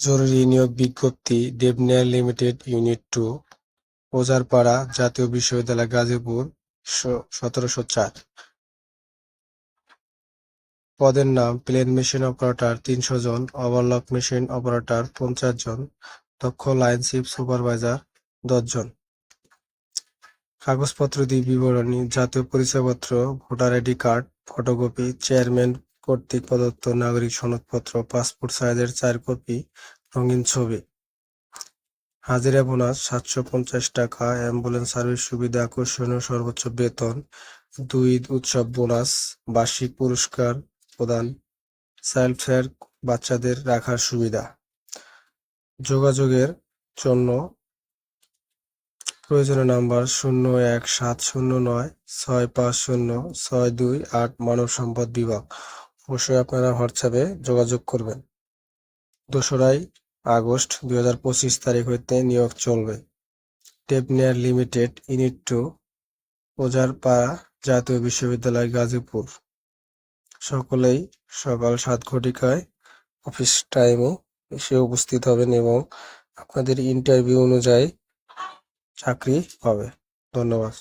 জরুরি নিয়োগ বিজ্ঞপ্তি Debonair limited unit two, Ojarpara জাতীয় বিশ্ববিদ্যালয়, গাজীপুর সতেরোশো চার। পদের নাম, প্লেন মেশিন অপারেটর, তিনশো জন, ওভারলক মেশিন অপারেটর, পঞ্চাশ জন, দক্ষ লাইন শিপ সুপারভাইজার, দশ জন। কাগজপত্র দিয়ে বিবরণী, জাতীয় পরিচয়পত্র, voter ID card, photocopy, chairman কর্তৃক প্রদত্ত নাগরিক সনদপত্র, পাসপোর্ট সাইজের চার কপি, রঙিন ছবি, হাজিরা বোনাস সাতশো পঞ্চাশ টাকা, অ্যাম্বুলেন্স সার্ভিস সুবিধা, আকর্ষণীয় সর্বোচ্চ বেতন, দুই উৎসব বোনাস, বার্ষিক পুরস্কার প্রদান চাইল্ড ফেয়ার বাচ্চাদের রাখার সুবিধা, যোগাযোগের জন্য প্রয়োজনীয় নাম্বার শূন্য এক সাত শূন্য নয়, ছয় পাঁচ শূন্য, ছয় দুই আট মানব সম্পদ বিভাগ। অবশ্যই আপনারা হোয়াটসঅ্যাপে যোগাযোগ করবেন। দোসরাই আগস্ট দুই হাজার পঁচিশ তারিখ হইতে নিয়োগ চলবে। Debonair limited, unit two Ojarpara জাতীয় বিশ্ববিদ্যালয়, গাজীপুর। সকলেই সকাল সাত ঘটিকায় অফিস টাইমে এসে উপস্থিত হবেন এবং আপনাদের ইন্টারভিউ অনুযায়ী চাকরি হবে ধন্যবাদ।